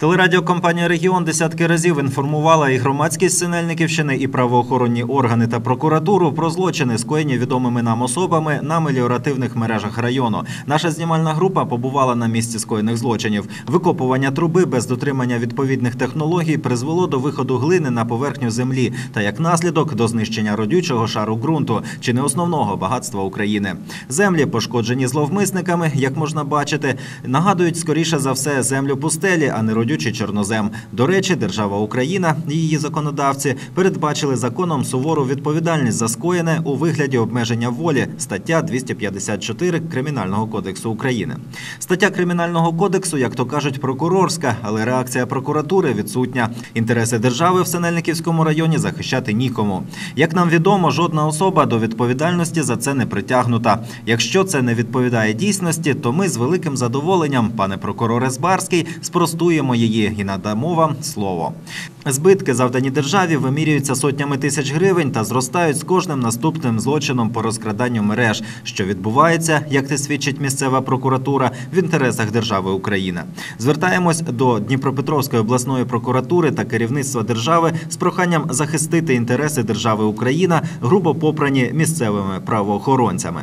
Телерадіокомпанія Регіон десятки разів інформувала і громадськість Синельниківщини, і правоохоронні органи та прокуратуру про злочини, скоєні відомими нам особами на меліоративних мережах району. Наша знімальна група побувала на місці скоєних злочинів. Викопування труби без дотримання відповідних технологій призвело до виходу глини на поверхню землі та як наслідок до знищення родючого шару ґрунту, чи не основного багатства України. Землі, пошкоджені зловмисниками, як можна бачити, нагадують скоріше за все землю пустелі, а не родючий чорнозем. До речі, держава Україна і її законодавці передбачили законом сувору відповідальність за скоєне у вигляді обмеження волі. Стаття 254 Кримінального кодексу України. Стаття Кримінального кодексу, як то кажуть, прокурорська, але реакція прокуратури відсутня. Інтереси держави в Синельниківському районі захищати нікому. Як нам відомо, жодна особа до відповідальності за це не притягнута. Якщо це не відповідає дійсності, то ми з великим задоволенням, пане прокуроре Збарський, спростуємо її і надамо вам слово. Збитки, завдані державі, вимірюються сотнями тисяч гривень та зростають з кожним наступним злочином по розкраданню мереж, що відбувається, як те свідчить місцева прокуратура, в інтересах держави Україна. Звертаємось до Дніпропетровської обласної прокуратури та керівництва держави з проханням захистити інтереси держави Україна, грубо попрані місцевими правоохоронцями.